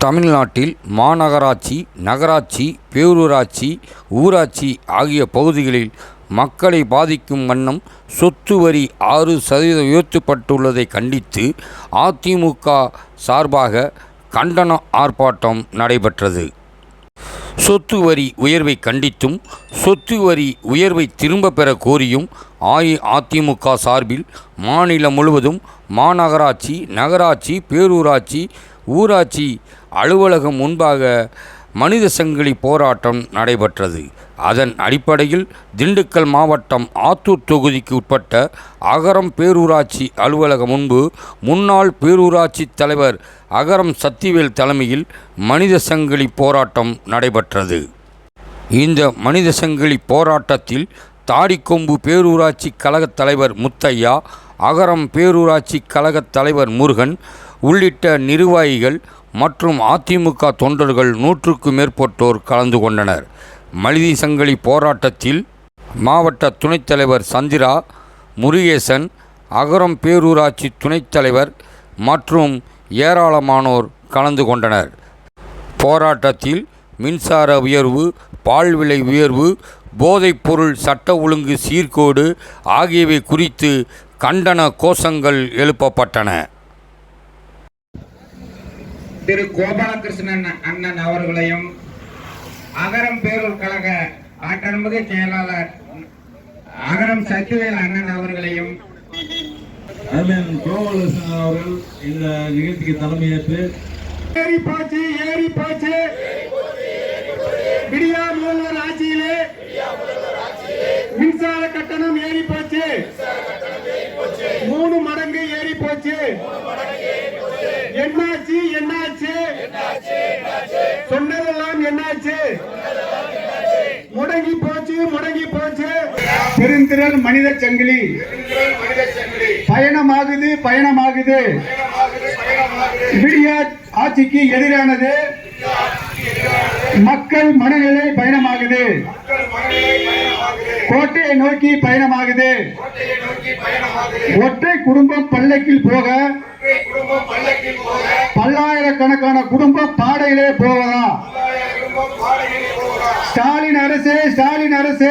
தமிழ்நாட்டில் மாநகராட்சி நகராட்சி பேரூராட்சி ஊராட்சி ஆகிய பகுதிகளில் மக்களை பாதிக்கும் வண்ணம் சொத்து வரி ஆறு சதவீதம் உயர்த்தப்பட்டுள்ளதை கண்டித்து அதிமுக சார்பாக கண்டன ஆர்ப்பாட்டம் நடைபெற்றது. சொத்து வரி உயர்வை கண்டித்தும் சொத்து வரி உயர்வை திரும்ப பெற கோரியும் அஇஅதிமுக சார்பில் மாநிலம் முழுவதும் மாநகராட்சி நகராட்சி பேரூராட்சி ஊராட்சி அலுவலகம் முன்பாக மனித சங்கிலி போராட்டம் நடைபெற்றது. அதன் அடிப்படையில் திண்டுக்கல் மாவட்டம் ஆத்தூர் தொகுதிக்கு உட்பட்ட அகரம் பேரூராட்சி அலுவலகம் முன்பு முன்னாள் பேரூராட்சி தலைவர் அகரம் சத்திவேல் தலைமையில் மனித சங்கிலி போராட்டம் நடைபெற்றது. இந்த மனித சங்கிலி போராட்டத்தில் தாடிக்கொம்பு பேரூராட்சி கழகத் தலைவர் முத்தையா அகரம் பேரூராட்சி கழகத் தலைவர் முருகன் உள்ளிட்ட நிர்வாகிகள் மற்றும் அதிமுக தொண்டர்கள் நூற்றுக்கும் மேற்பட்டோர் கலந்து கொண்டனர். மலிதி சங்கிலி போராட்டத்தில் மாவட்ட துணைத் தலைவர் சந்திரா முருகேசன் அகரம் பேரூராட்சி துணைத் தலைவர் மற்றும் ஏராளமானோர் கலந்து கொண்டனர். போராட்டத்தில் மின்சார உயர்வு பால் விலை உயர்வு போதைப்பொருள் சட்ட ஒழுங்கு சீர்கோடு ஆகியவை குறித்து கண்டன கோஷங்கள் எழுப்பப்பட்டன. திரு கோபாலகிருஷ்ணன் அண்ணன் அவர்களையும் அகரம் பேரூர் கழக ஆற்றமிகு செயலாளர் அகரம் சத்துவேல் அண்ணன் அவர்களையும் அண்ணன் கோபாலகிருஷ்ணன் அவர்கள் இந்த நிகழ்ச்சிக்கு தலைமையேற்று ஏறி போச்சு ஏறி போச்சு. விடியா முதல்வர் ஆட்சியிலே மின்சார கட்டணம் ஏறி போச்சு. மூணு மடங்கு ஏறி போச்சு. என்னாச்சு என்னாச்சு சொன்னதெல்லாம் என்னாச்சு? முடங்கி போச்சு முடங்கி போச்சு. பெருந்திரள் மனித சங்கிலி. பயணமாகுது பயணமாகுது. விடியா ஆட்சிக்கு எதிரானது. மக்கள் மனநிலை பயணமாகுது. கோட்டையை நோக்கி பயணமாகுது. ஒற்றை குடும்பம் பள்ளக்கில் போக பல்லாயிரக்கணக்கான குடும்பம் பாடையிலே போவதா? ஸ்டாலின் அரசு ஸ்டாலின் அரசு.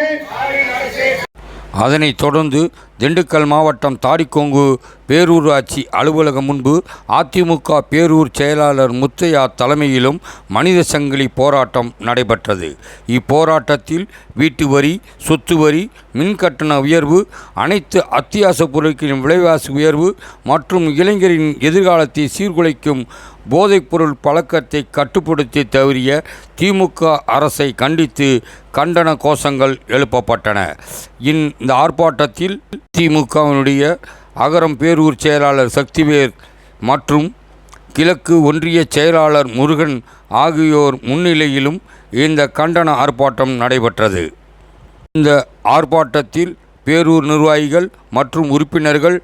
அதனைத் தொடர்ந்து திண்டுக்கல் மாவட்டம் தாடிக்கொங்கு பேரூராட்சி அலுவலகம் முன்பு அதிமுக பேரூர் செயலாளர் முத்தையா தலைமையிலும் மனித சங்கிலி போராட்டம் நடைபெற்றது. இப்போராட்டத்தில் வீட்டு வரி சொத்து வரி மின்கட்டண உயர்வு அனைத்து அத்தியாவசிய பொருட்களின் விலைவாசி உயர்வு மற்றும் இளைஞரின் எதிர்காலத்தை சீர்குலைக்கும் போதைப்பொருள் பழக்கத்தை கட்டுப்படுத்தி தவறிய திமுக அரசை கண்டித்து கண்டன கோஷங்கள் எழுப்பப்பட்டன. இந்த ஆர்ப்பாட்டத்தில் திமுகவினுடைய அகரம் பேரூர் செயலாளர் சக்திவேர் மற்றும் கிழக்கு ஒன்றிய செயலாளர் முருகன் ஆகியோர் முன்னிலையிலும் இந்த கண்டன ஆர்ப்பாட்டம் நடைபெற்றது. இந்த ஆர்ப்பாட்டத்தில் பேரூர் நிர்வாகிகள் மற்றும் உறுப்பினர்கள்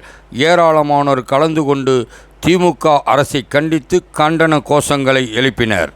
ஏராளமானோர் கலந்து கொண்டு திமுக அரசை கண்டித்து கண்டன கோஷங்களை எழுப்பினர்.